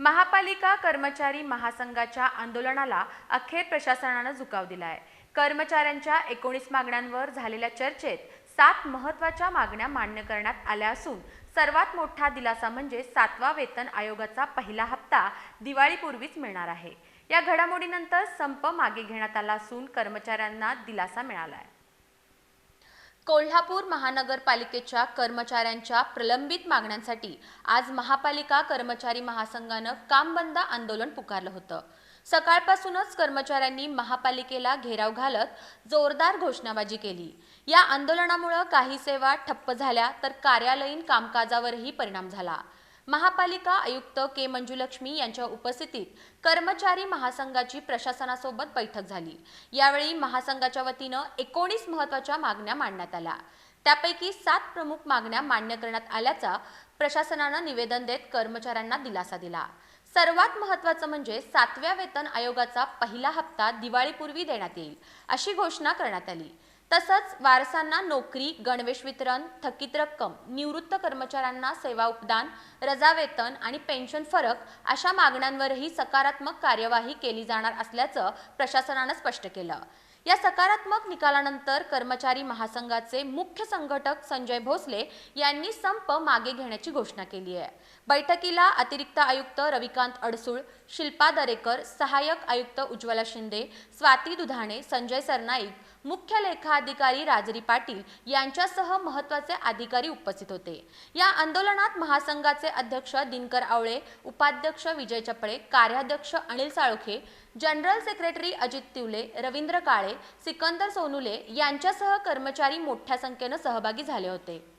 महापालिका कर्मचारी महासंघाच्या आंदोलनाला अखेर प्रशासनानं झुकाव दिलाय. कर्मचाऱ्यांच्या एकोणीस मागण्यांवर झालेल्या चर्चेत सात महत्त्वाच्या मागण्या मान्य करण्यात आल्या असून सर्वात मोठा दिलासा म्हणजे सातवा वेतन आयोगाचा पहिला हप्ता दिवाळीपूर्वीच मिळणार आहे. या घडामोडीनंतर संप मागे घेण्यात आला असून कर्मचाऱ्यांना दिलासा मिळाला आहे कोल्हापूर महानगरपालिकेच्या कर्मचाऱ्यांच्या प्रलंबित मागण्यांसाठी आज महापालिका कर्मचारी महासंघानं काम बंद आंदोलन पुकारलं होतं. सकाळपासूनच कर्मचाऱ्यांनी महापालिकेला घेराव घालत जोरदार घोषणाबाजी केली. या आंदोलनामुळं काही सेवा ठप्प झाल्या तर कार्यालयीन कामकाजावरही परिणाम झाला. महापालिका आयुक्त के मंजुलक्ष्मी यांच्या उपस्थितीत कर्मचारी महासंघाची प्रशासनासोबत बैठक झाली. यावेळी महासंघाच्या वतीनं एकोणीस महत्त्वाच्या मागण्या मांडण्यात आल्या. त्यापैकी सात प्रमुख मागण्या मान्य करण्यात आल्याचा प्रशासनानं निवेदन देत कर्मचाऱ्यांना दिलासा दिला. सर्वात महत्वाचं म्हणजे सातव्या वेतन आयोगाचा पहिला हप्ता दिवाळीपूर्वी देण्यात येईल अशी घोषणा करण्यात आली. तसंच वारसांना नोकरी गणवेश वितरण थकीत रक्कम निवृत्त कर्मचाऱ्यांना सेवा उपदान रजा वेतन आणि पेन्शन फरक अशा मागण्यांवरही सकारात्मक कार्यवाही केली जाणार असल्याचं प्रशासनानं स्पष्ट केलं. या सकारात्मक निकालानंतर कर्मचारी महासंघाचे मुख्य संघटक संजय भोसले यांनी संप मागे घेण्याची घोषणा केली आहे. बैठकीला अतिरिक्त आयुक्त रविकांत अडसूळ शिल्पा दरेकर सहाय्यक आयुक्त उज्ज्वला शिंदे स्वाती दुधाणे संजय सरनाईक मुख्य लेखा अधिकारी राजरी पाटील यांच्यासह महत्त्वाचे अधिकारी उपस्थित होते. या आंदोलनात महासंघाचे अध्यक्ष दिनकर आवळे उपाध्यक्ष विजय चपळे कार्याध्यक्ष अनिल साळोखे जनरल सेक्रेटरी अजित तिवले रवींद्र काळे सिकंदर सोनुले यांच्यासह कर्मचारी मोठ्या संख्येनं सहभागी झाले होते.